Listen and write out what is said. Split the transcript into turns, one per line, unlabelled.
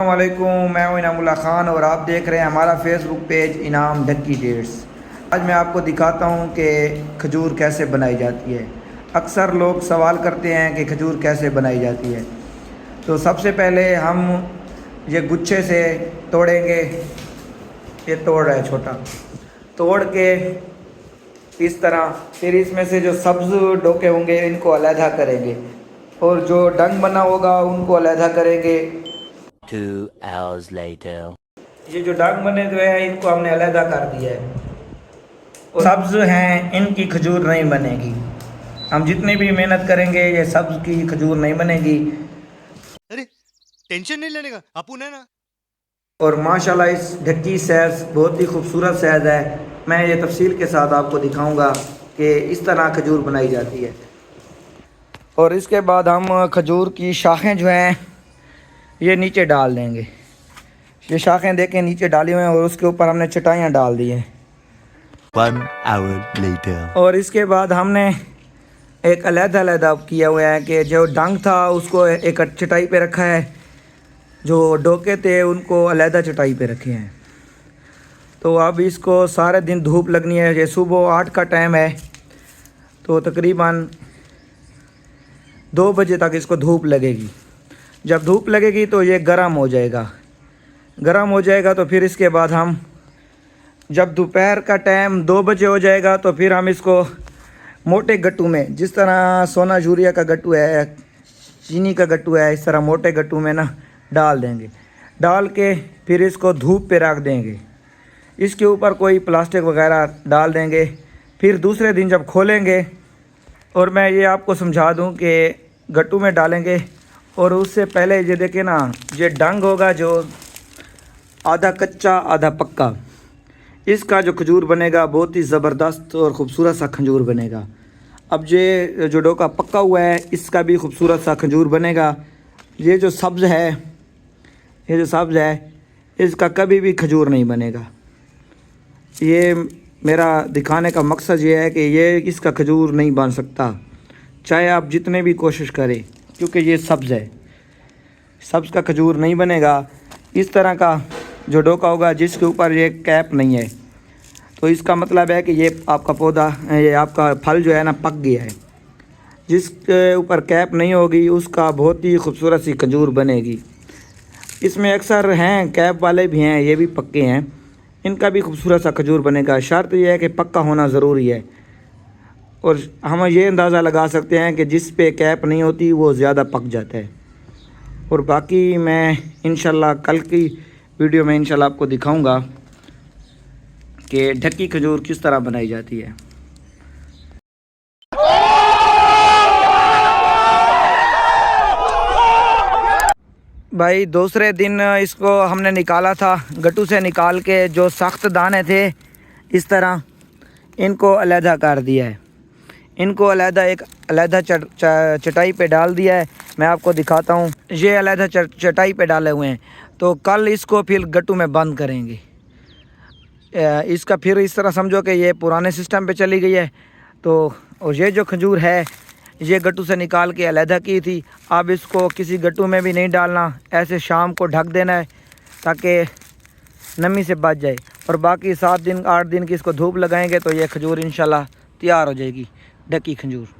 السلام علیکم، میں ہوں انعام اللہ خان اور آپ دیکھ رہے ہیں ہمارا فیس بک پیج انعام ڈکی ڈیٹس آج میں آپ کو دکھاتا ہوں کہ کھجور کیسے بنائی جاتی ہے۔ اکثر لوگ سوال کرتے ہیں کہ کھجور کیسے بنائی جاتی ہے۔ تو سب سے پہلے ہم یہ گچھے سے توڑیں گے۔ یہ توڑ رہا ہے چھوٹا۔ توڑ کے اس طرح پھر اس میں سے جو سبز ڈوکے ہوں گے، ان کو علیحدہ کریں گے۔ اور جو ڈنگ بنا ہوگا، ان کو علیحدہ کریں گے۔
Two hours later.
یہ جو ڈنگ بنے ہوئے ہیں ان کو ہم نے علیحدہ کر دیا ہے۔ اور سبز ہیں ان کی کھجور نہیں بنے گی۔ ہم جتنی بھی محنت کریں گے یہ سبز کی کھجور نہیں بنے گی۔
ارے ٹینشن نہیں لینے کا۔ اپن ہے نا۔
اور ماشاءاللہ اس ڈھکی سیز بہت ہی خوبصورت سیز ہے۔ میں یہ تفصیل کے ساتھ آپ کو دکھاؤں گا کہ اس طرح کھجور بنائی جاتی ہے۔ اور اس کے بعد ہم کھجور کی شاخیں جو ہیں یہ نیچے ڈال دیں گے۔ یہ شاخیں دیکھیں نیچے ڈالی ہوئے ہیں اور اس کے اوپر ہم نے چٹائیاں ڈال دی ہیں۔
One hour later.
اور اس کے بعد ہم نے ایک علیحدہ علیحدہ کیا ہوا ہے کہ جو ڈنگ تھا اس کو ایک چٹائی پہ رکھا ہے۔ جو ڈوکے تھے ان کو علیحدہ چٹائی پہ رکھے ہیں۔ تو اب اس کو سارے دن دھوپ لگنی ہے۔ یہ صبح آٹھ کا ٹائم ہے۔ تو تقریباً دو بجے تک اس کو دھوپ لگے گی۔ جب دھوپ لگے گی تو یہ گرم ہو جائے گا۔ گرم ہو جائے گا تو پھر اس کے بعد ہم جب دوپہر کا ٹائم دو بجے ہو جائے گا تو پھر ہم اس کو موٹے گٹو میں، جس طرح سونا یوریا کا گٹو ہے، چینی کا گٹو ہے، اس طرح موٹے گٹو میں نا ڈال دیں گے۔ ڈال کے پھر اس کو دھوپ پہ رکھ دیں گے۔ اس کے اوپر کوئی پلاسٹک وغیرہ ڈال دیں گے۔ پھر دوسرے دن جب کھولیں گے، اور میں یہ آپ کو سمجھا دوں کہ گٹو میں ڈالیں گے اور اس سے پہلے یہ دیکھیں نا، یہ ڈنگ ہوگا جو آدھا کچا، آدھا پکا۔ اس کا جو کھجور بنے گا بہت ہی زبردست اور خوبصورت سا کھجور بنے گا۔ اب یہ جو ڈوکا پکا ہوا ہے، اس کا بھی خوبصورت سا کھجور بنے گا۔ یہ جو سبز ہے، یہ جو سبز ہے، اس کا کبھی بھی کھجور نہیں بنے گا۔ یہ میرا دکھانے کا مقصد یہ ہے کہ یہ اس کا کھجور نہیں بن سکتا۔ چاہے آپ جتنے بھی کوشش کریں۔ کیونکہ یہ سبز ہے۔ سبز کا کھجور نہیں بنے گا۔ اس طرح کا جو ڈوکا ہوگا، جس کے اوپر یہ کیپ نہیں ہے۔ تو اس کا مطلب ہے کہ یہ آپ کا پودا، یہ آپ کا پھل جو ہے نا، پک گیا ہے۔ جس کے اوپر کیپ نہیں ہوگی، اس کا بہت ہی خوبصورت سی کھجور بنے گی۔ اس میں اکثر ہیں، کیپ والے بھی ہیں، یہ بھی پکے ہیں۔ ان کا بھی خوبصورت سا کھجور بنے گا۔ شرط یہ ہے کہ پکا ہونا ضروری ہے۔ اور ہم یہ اندازہ لگا سکتے ہیں کہ جس پہ کیپ نہیں ہوتی وہ زیادہ پک جاتا ہے۔ اور باقی میں انشاءاللہ کل کی ویڈیو میں انشاءاللہ آپ کو دکھاؤں گا کہ ڈھکی کھجور کس طرح بنائی جاتی ہے۔ بھائی دوسرے دن اس کو ہم نے نکالا تھا، گٹو سے نکال کے جو سخت دانے تھے، اس طرح ان کو علیحدہ کر دیا ہے۔ ان کو علیحدہ ایک علیحدہ چٹائی پہ ڈال دیا ہے۔ میں آپ کو دکھاتا ہوں۔ یہ علیحدہ چٹائی پہ ڈالے ہوئے ہیں۔ تو کل اس کو پھر گٹو میں بند کریں گے۔ اس کا پھر اس طرح سمجھو کہ یہ پرانے سسٹم پہ چلی گئی ہے۔ تو، اور یہ جو کھجور ہے، یہ گٹو سے نکال کے علیحدہ کی تھی۔ اب اس کو کسی گٹو میں بھی نہیں ڈالنا۔ ایسے شام کو ڈھک دینا ہے تاکہ نمی سے بچ جائے۔ اور باقی سات دن، آٹھ دن کی اس کو دھوپ لگائیں گے تو یہ کھجور انشاءاللہ تیار ہو جائے گی۔ ڈکی کھجور